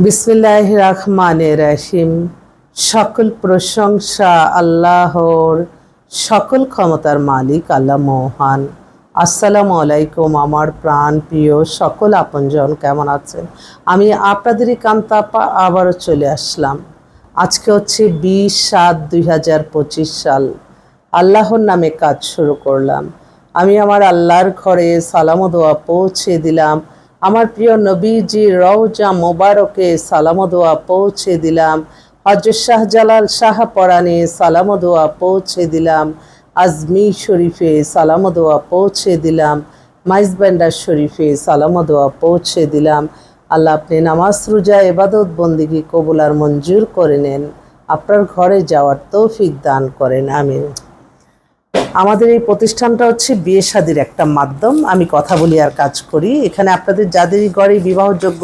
বিসমিল্লাহ রহমানে রাহিম। সকল প্রশংসা আল্লাহর, সকল ক্ষমতার মালিক আল্লাহ মহান। আসসালামু আলাইকুম আমার প্রাণ প্রিয় সকল আপনজন, কেমন আছেন? আমি আপনাদেরই কান্তাপা আবারও চলে আসলাম। আজকে হচ্ছে বিশ সাত দুই হাজার পঁচিশ সাল। আল্লাহর নামে কাজ শুরু করলাম। আমি আমার আল্লাহর ঘরে সালাম দোয়া পৌঁছে দিলাম। আমার প্রিয় নবীজি রওজা মোবারকে সালাম দোয়া পৌঁছে দিলাম। হজরত শাহজালাল শাহ পরাণে সালাম দোয়া পৌঁছে দিলাম। আজমি শরীফে সালাম দোয়া পৌঁছে দিলাম। মাইজবান্ডার শরীফে সালাম দোয়া পৌঁছে দিলাম। আল্লাহ আপনি নামাজ, রোজা এবাদত বন্দিগি কবুলার মঞ্জুর করে নেন। আপনার ঘরে যাওয়ার তৌফিক দান করেন, আমিন। আমাদের এই প্রতিষ্ঠানটা হচ্ছে বিয়ে শাদির একটা মাধ্যম। আমি কথা বলি আর কাজ করি। এখানে আপনাদের যাদেরই ঘরে বিবাহযোগ্য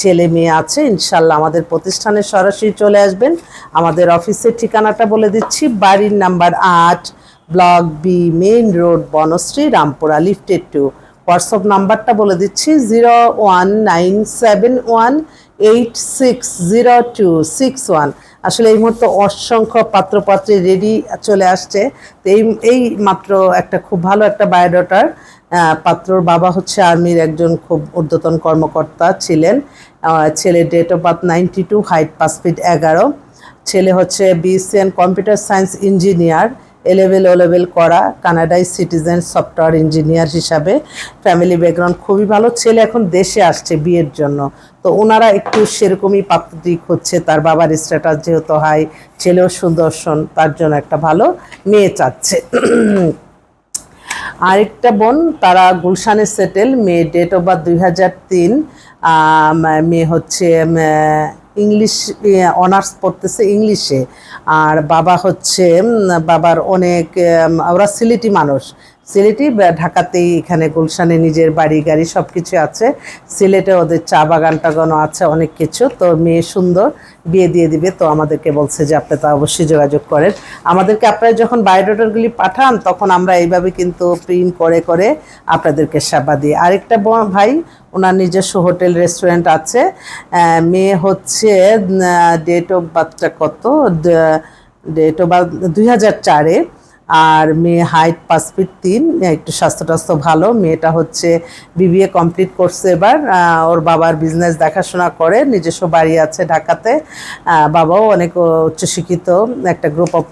ছেলে মেয়ে আছে, ইনশাল্লাহ আমাদের প্রতিষ্ঠানে সরাসরি চলে আসবেন। আমাদের অফিসের ঠিকানাটা বলে দিচ্ছি। বাড়ির নাম্বার আট, block B main road, Banasree, Rampura lifted two. WhatsApp নাম্বারটা বলে দিচ্ছি, zero one nine seven one eight six zero two six one. আসলে এই মুহূর্তে অসংখ্য পাত্রপাত্রী রেডি চলে আসছে। তো এই এই মাত্র একটা খুব ভালো একটা বায়োডাটার পাত্রর বাবা হচ্ছে আর্মির একজন খুব ঊর্ধ্বতন কর্মকর্তা ছিলেন। ছেলে date of birth ninety two height পাঁচ ফিট এগারো। ছেলে হচ্ছে BSc computer science engineer A level O level করা কানাডায় সিটিজেন সফটওয়্যার ইঞ্জিনিয়ার হিসাবে ফ্যামিলি ব্যাকগ্রাউন্ড খুবই ভালো। ছেলে এখন দেশে আসছে বিয়ের জন্য। তো ওনারা একটু সেরকমই পাত্রটি হচ্ছে, তার বাবার স্ট্যাটাস যেহেতু হাই ছেলেও সুদর্শন, তার জন্য একটা ভালো মেয়ে চাচ্ছে। আরেকটা বোন, তারা গুলশানে সেটেল মেয়ে ডেট অফ বার্থ দুই হাজার তিন মেয়ে হচ্ছে ইংলিশ অনার্স পড়তেছে ইংলিশে। আর বাবা হচ্ছে বাবার অনেক ওরা সিলেটি মানুষ। সিলেটি ঢাকাতেই এখানে গুলশানে নিজের বাড়ি, গাড়ি সব কিছু আছে। সিলেটে ওদের চা বাগান টাগানও আছে অনেক কিছু। তো মেয়ে সুন্দর, বিয়ে দিয়ে দিবে। তো আমাদেরকে বলছে যে আপনি তা অবশ্যই যোগাযোগ করেন। আমাদেরকে আপনারা যখন বায়োডাটাগুলি পাঠান, তখন আমরা এইভাবে কিন্তু প্রিন্ট করে করে আপনাদেরকে সেবা দিই। আরেকটা ভাই, ওনার নিজস্ব হোটেল, রেস্টুরেন্ট আছে। মেয়ে হচ্ছে ডেট অফ বার্থটা কত? ডেট অফ বার্থ দুই হাজার চারে। আর মেয়ে হাইট পাঁচ ফিট তিন একটু স্বাস্থ্য টাস্থ্য ভালো, মেয়েটা হচ্ছে বিবিএ কমপ্লিট করছে এবার ওর বাবার বিজনেস দেখাশোনা করে, নিজস্ব বাড়ি আছে ঢাকাতে বাবাও অনেক উচ্চশিক্ষিত একটা গ্রুপ অফ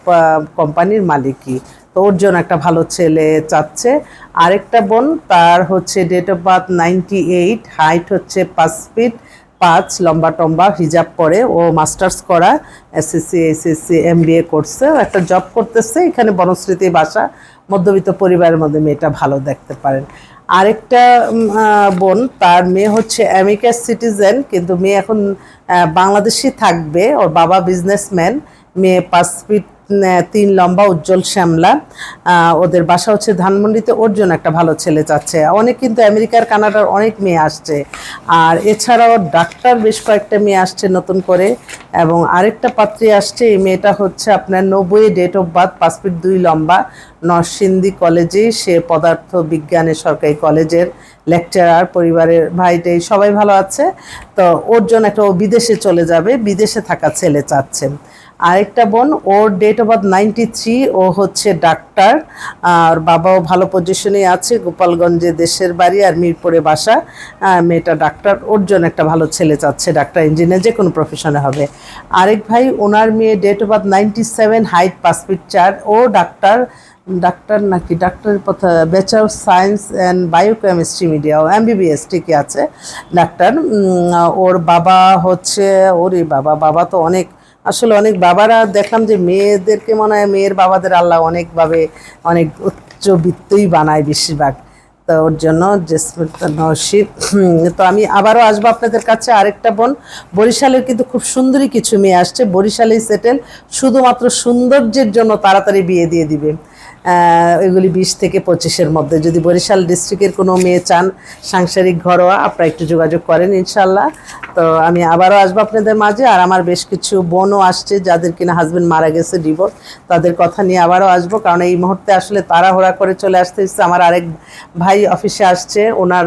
কোম্পানির মালিকই। তো ওর জন্য একটা ভালো ছেলে চাচ্ছে। আরেকটা বোন, তার হচ্ছে date of birth ninety eight height হচ্ছে পাঁচ ফিট পাঁচ লম্বা টম্বা হিজাব পরে ও মাস্টার্স করা SSC SSC M B A করছে। একটা জব করতেছে। এখানে বনশ্রীতি বাসা, মধ্যবিত্ত পরিবারের মধ্যে মেয়েটা ভালো দেখতে পারেন। আরেকটা বোন, তার মেয়ে হচ্ছে আমেরিকার সিটিজেন কিন্তু মেয়ে এখন বাংলাদেশি থাকবে। ওর বাবা বিজনেসম্যান মেয়ে পাঁচ ফিট তিন লম্বা উজ্জ্বল শ্যামলা। ওদের বাসা হচ্ছে ধানমন্ডিতে। ওর জন্য একটা ভালো ছেলে চাচ্ছে। অনেক কিন্তু আমেরিকার কানাডার অনেক মেয়ে আসছে। আর এছাড়াও ডাক্তার বেশ কয়েকটা মেয়ে আসছে নতুন করে। এবং আরেকটা পাত্রী আসছে, এই মেয়েটা হচ্ছে আপনার নব্বই ডেট অফ বার্থ পাঁচ ফিট দুই লম্বা, নরসিংদী কলেজে। সে পদার্থ বিজ্ঞানের সরকারি কলেজের লেকচারার পরিবারের ভাইটাই সবাই ভালো আছে। তো ওর জন্য একটা ও বিদেশে চলে যাবে। বিদেশে থাকা ছেলে চাচ্ছে। আরেকটা বোন, ওর date of birth ninety three ও হচ্ছে ডাক্তার আর বাবাও ভালো পজিশনে আছে, গোপালগঞ্জে দেশের বাড়ি আর মিরপুরে বাসা। মেয়েটা ডাক্তার ওর জন্য একটা ভালো ছেলে চাচ্ছে ডাক্তার ইঞ্জিনিয়ার যে কোনো প্রফেশনে হবে। আরেক ভাই, ওনার মেয়ে date of birth ninety seven height পাঁচ ফিট চার, ও ডাক্তার ডাক্তার নাকি ডাক্তারের কথা bachelor science and biochemistry media O MBBS ঠিকই আছে ডাক্তার ওর বাবা হচ্ছে, ওরে বাবা বাবা তো অনেক আসলে অনেক বাবারা দেখলাম যে মেয়েদেরকে মনে হয় মেয়ের বাবাদের আল্লাহ অনেকভাবে অনেক উচ্চবিত্তই বানায় বেশিরভাগ। তো ওর জন্য নসিব। তো আমি আবারও আসব আপনাদের কাছে আরেকটা বোন। বরিশালের কিন্তু খুব সুন্দরী কিছু মেয়ে আসছে। বরিশালেই সেটেল শুধুমাত্র সৌন্দর্যের জন্য তাড়াতাড়ি বিয়ে দিয়ে দিবে। এগুলি বিশ থেকে পঁচিশের মধ্যে। যদি বরিশাল ডিস্ট্রিক্টের কোনো মেয়ে চান সাংসারিক ঘরোয়া, আপনারা একটু যোগাযোগ করেন ইনশাল্লাহ তো আমি আবারও আসব আপনাদের মাঝে, আর আমার বেশ কিছু বোনও আসছে যাদের কিনা হাজব্যান্ড মারা গেছে ডিভোর্স তাদের কথা নিয়ে আবারও আসব, কারণ এই মুহূর্তে আসলে তাড়াহুড়া করে চলে আসতে হচ্ছে। আমার আরেক ভাই অফিসে আসছে, ওনার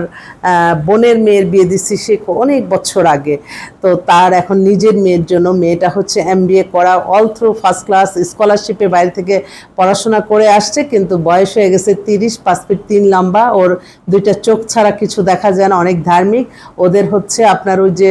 বোনের মেয়ের বিয়ে দিচ্ছি সে অনেক বছর আগে। তো তার এখন নিজের মেয়ের জন্য মেয়েটা হচ্ছে এম করা অল থ্রু ফার্স্ট ক্লাস স্কলারশিপে বাইরে থেকে পড়াশোনা করে আসছে, কিন্তু বয়স হয়ে গেছে তিরিশ, পাঁচ ফিট তিন লম্বা। ওর দুইটা চোখ ছাড়া কিছু দেখা যায় না, অনেক ধার্মিক। ওদের হচ্ছে আপনার ওই যে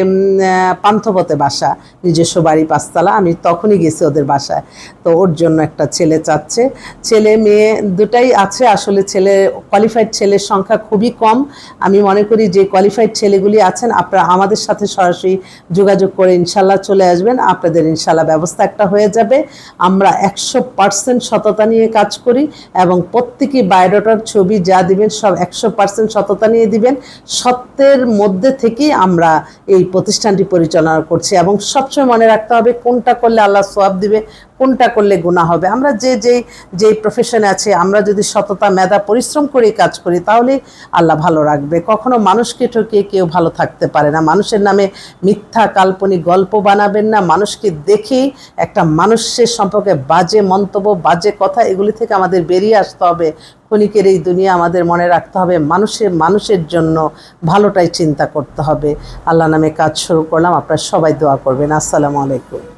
পান্থপথে বাসা, নিজস্ব বাড়ি, পাঁচতলা। আমি তখনই গেছি ওদের বাসায়। তো ওর জন্য একটা ছেলে চাচ্ছে। ছেলে, মেয়ে দুটাই আছে। আসলে ছেলে কোয়ালিফাইড ছেলের সংখ্যা খুবই কম। আমি মনে করি যে কোয়ালিফাইড ছেলেগুলি আছেন, আপনারা আমাদের সাথে সরাসরি যোগাযোগ করে ইনশাল্লাহ চলে আসবেন। আপনাদের ইনশাল্লাহ ব্যবস্থা একটা হয়ে যাবে। আমরা একশো পার্সেন্ট সততা নিয়ে কাজ করি। এবং প্রত্যেকই বায়োডাটার ছবি যা দিবেন সব একশো পার্সেন্ট সততা নিয়ে দিবেন। সত্যের মধ্যে থেকেই আমরা এই প্রতিষ্ঠানটি পরিচালনা করছি এবং সবসময় মনে রাখতে হবে কোনটা করলে আল্লাহ সোয়াব দিবে কোনটা করলে গুণা হবে? আমরা যে যেই যেই প্রফেশনে আছে, আমরা যদি সততা, মেধা, পরিশ্রম করে কাজ করি, তাহলে আল্লাহ ভালো রাখবে। কখনো মানুষকে ঠকিয়ে কেউ ভালো থাকতে পারে না। মানুষের নামে মিথ্যা, কাল্পনিক গল্প বানাবেন না। মানুষকে দেখেই একটা মানুষের সম্পর্কে বাজে মন্তব্য, বাজে কথা এগুলি থেকে আমাদের বেরিয়ে আসতে হবে। ক্ষণিকের এই দুনিয়া আমাদের মনে রাখতে হবে। মানুষের মানুষের জন্য ভালোটাই চিন্তা করতে হবে। আল্লাহ নামে কাজ শুরু করলাম। আপনারা সবাই দোয়া করবেন। আসসালামু আলাইকুম।